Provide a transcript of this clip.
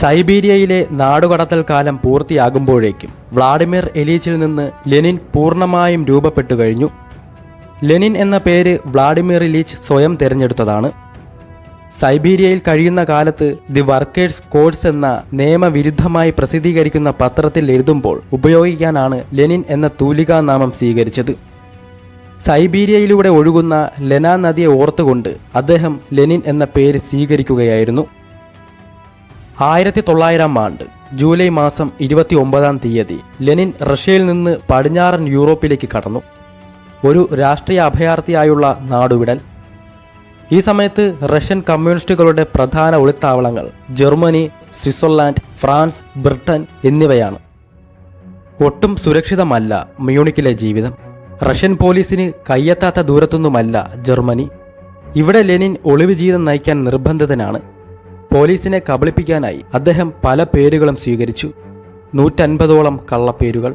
സൈബീരിയയിലെ നാടുകടത്തൽ കാലം പൂർത്തിയാകുമ്പോഴേക്കും വ്ളാഡിമിർ എലീച്ചിൽ നിന്ന് ലെനിൻ പൂർണമായും രൂപപ്പെട്ടു കഴിഞ്ഞു. ലെനിൻ എന്ന പേര് വ്ളാഡിമിർ ഇലീച്ച് സ്വയം തിരഞ്ഞെടുത്തതാണ്. സൈബീരിയയിൽ കഴിയുന്ന കാലത്ത് ദി വർക്കേഴ്സ് കോഴ്സ് എന്ന നിയമവിരുദ്ധമായി പ്രസിദ്ധീകരിക്കുന്ന പത്രത്തിൽ എഴുതുമ്പോൾ ഉപയോഗിക്കാനാണ് ലെനിൻ എന്ന തൂലികാനാമം സ്വീകരിച്ചത്. സൈബീരിയയിലൂടെ ഒഴുകുന്ന ലെന നദിയെ ഓർത്തുകൊണ്ട് അദ്ദേഹം ലെനിൻ എന്ന പേര് സ്വീകരിക്കുകയായിരുന്നു. ആയിരത്തി തൊള്ളായിരം ആണ്ട് ജൂലൈ മാസം ഇരുപത്തി ഒമ്പതാം തീയതി ലെനിൻ റഷ്യയിൽ നിന്ന് പടിഞ്ഞാറൻ യൂറോപ്പിലേക്ക് കടന്നു. ഒരു രാഷ്ട്രീയ അഭയാർത്ഥിയായുള്ള നാടുവിടൽ. ഈ സമയത്ത് റഷ്യൻ കമ്മ്യൂണിസ്റ്റുകളുടെ പ്രധാന ഒളിത്താവളങ്ങൾ ജർമ്മനി സ്വിറ്റ്സർലാൻഡ് ഫ്രാൻസ് ബ്രിട്ടൻ എന്നിവയാണ്. ഒട്ടും സുരക്ഷിതമല്ല മ്യൂണിക്കിലെ ജീവിതം. റഷ്യൻ പോലീസിന് കയ്യെത്താത്ത ദൂരത്തൊന്നുമല്ല ജർമ്മനി. ഇവിടെ ലെനിൻ ഒളിവ് ജീവിതം നയിക്കാൻ നിർബന്ധിതനാണ്. പോലീസിനെ കബളിപ്പിക്കാനായി അദ്ദേഹം പല പേരുകളും സ്വീകരിച്ചു. നൂറ്റൻപതോളം കള്ളപ്പേരുകൾ.